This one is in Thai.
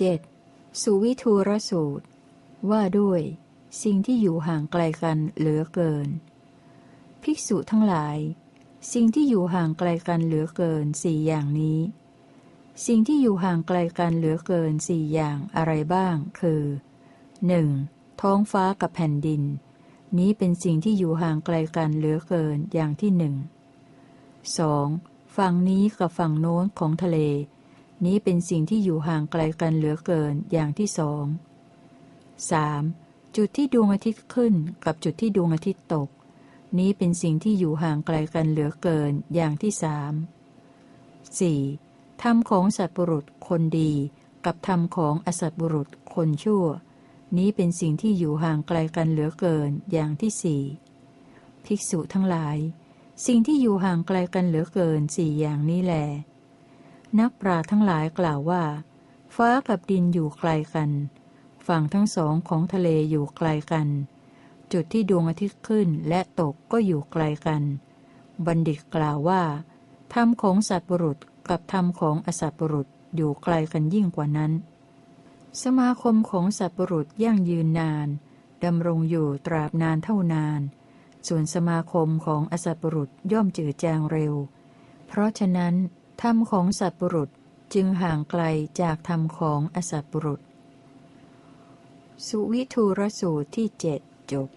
7. สุวิทูรสูตร ว่าด้วย สิ่งที่อยู่ห่างไกลกันเหลือเกิน ภิกษุทั้งหลาย สิ่งที่อยู่ห่างไกลกันเหลือเกินสี่อย่างนี้ สิ่งที่อยู่ห่างไกลกันเหลือเกินสี่อย่างอะไรบ้าง คือ 1. ท้องฟ้ากับแผ่นดิน นี้เป็นสิ่งที่อยู่ห่างไกลกันเหลือเกินอย่างที่หนึ่ง 2. ฝั่งนี้กับฝั่งโน้นของทะเล นี้เป็นสิ่งที่อยู่ห่างไกลกันเหลือเกินอย่างที่สอง 3. จุดที่ดวงอาทิตย์ขึ้นกับจุดที่ดวงอาทิตย์ตก นี้เป็นสิ่งที่อยู่ห่างไกลกันเหลือเกินอย่างที่สาม 4. ธรรมของสัตว์บุรุษคนดี กับธรรมของอสัตว์บุรุษคนชั่ว นี้เป็นสิ่งที่อยู่ห่างไกลกันเหลือเกินอย่างที่สี่ภิกษุทั้งหลาย สิ่งที่อยู่ห่างไกลกันเหลือเกินสี่อย่างนี้แหละ นักปราทั้งหลายกล่าวว่า ฟ้ากับดินอยู่ไกลกัน ฝั่งทั้งสองของทะเลอยู่ไกลกัน จุดที่ดวงอาทิตย์ขึ้นและตกก็อยู่ไกลกัน บัณฑิตกล่าวว่าธรรมของสัตว์บุรุษกับธรรมของอสัตว์บุรุษอยู่ไกลกันยิ่งกว่านั้น สมาคมของสัตว์บุรุษยั่งยืนนานดำรงอยู่ตราบนานเท่านาน ส่วนสมาคมของอสัตว์บุรุษย่อมจืดจางเร็ว เพราะฉะนั้น ธรรมของสัตว์บุรุษจึงห่างไกลจากธรรมของอสัตว์บุรุษ สุวิทูรสูตรที่เจ็ดจบ